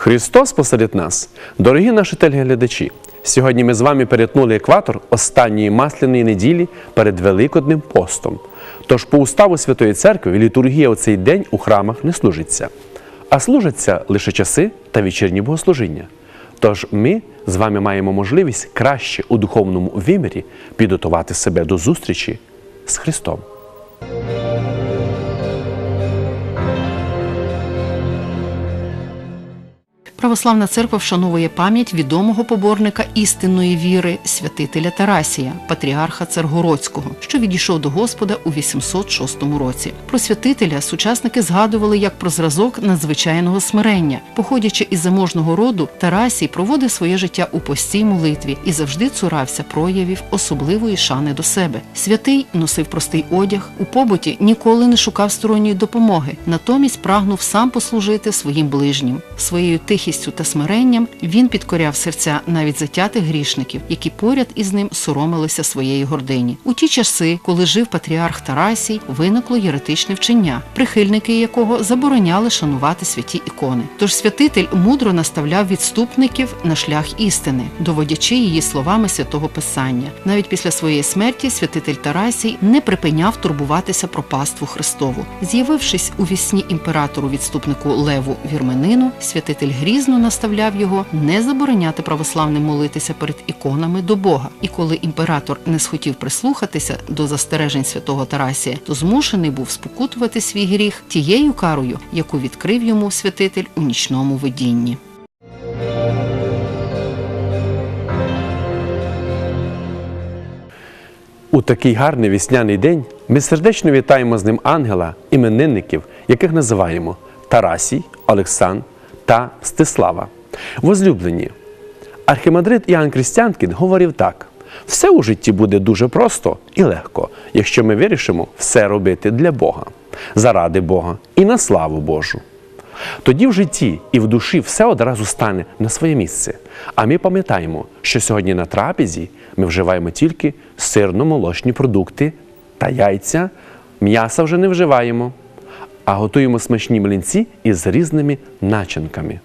Христос посеред нас, дорогі наші телеглядачі. Сьогодні ми з вами перетнули екватор останньої масляної неділі перед Великодним постом. Тож по уставу Святої Церкви літургія у цей день у храмах не служиться, а служаться лише часи та вечірні богослужіння. Тож ми з вами маємо можливість краще у духовному вимірі підготувати себе до зустрічі з Христом. Православна церква вшановує пам'ять відомого поборника істинної віри святителя Тарасія, патріарха Царгородського, що відійшов до Господа у 806 році. Про святителя сучасники згадували як про зразок надзвичайного смирення. Походячи із заможного роду, Тарасій проводив своє життя у постій молитві і завжди цурався проявів особливої шани до себе. Святий носив простий одяг, у побуті ніколи не шукав сторонньої допомоги, натомість прагнув сам послужити своїм ближнім. Своєю тихістю та смиренням він підкоряв серця навіть затятих грішників, які поряд із ним соромилися своєї гордині. У ті часи, коли жив патріарх Тарасій, виникло єретичне вчення, прихильники якого забороняли шанувати святі ікони. Тож святитель мудро наставляв відступників на шлях істини, доводячи її словами святого Писання. Навіть після своєї смерті святитель Тарасій не припиняв турбуватися про паству Христову. З'явившись у вісні імператору відступнику Леву Вірменину, святитель грізно наставляв його не забороняти православним молитися перед іконами до Бога. І коли імператор не схотів прислухатися до застережень святого Тарасія, то змушений був спокутувати свій гріх тією карою, яку відкрив йому святитель у нічному видінні. У такий гарний весняний день ми сердечно вітаємо з ним ангела, іменинників, яких називаємо Тарасій, Олександр та Стислава. Возлюблені, архимандрит Іоанн Крістянкін говорив так: все у житті буде дуже просто і легко, якщо ми вирішимо все робити для Бога, заради Бога і на славу Божу. Тоді в житті і в душі все одразу стане на своє місце. А ми пам'ятаємо, що сьогодні на трапезі ми вживаємо тільки сирно-молочні продукти та яйця, м'яса вже не вживаємо, а готуємо смачні млинці із різними начинками.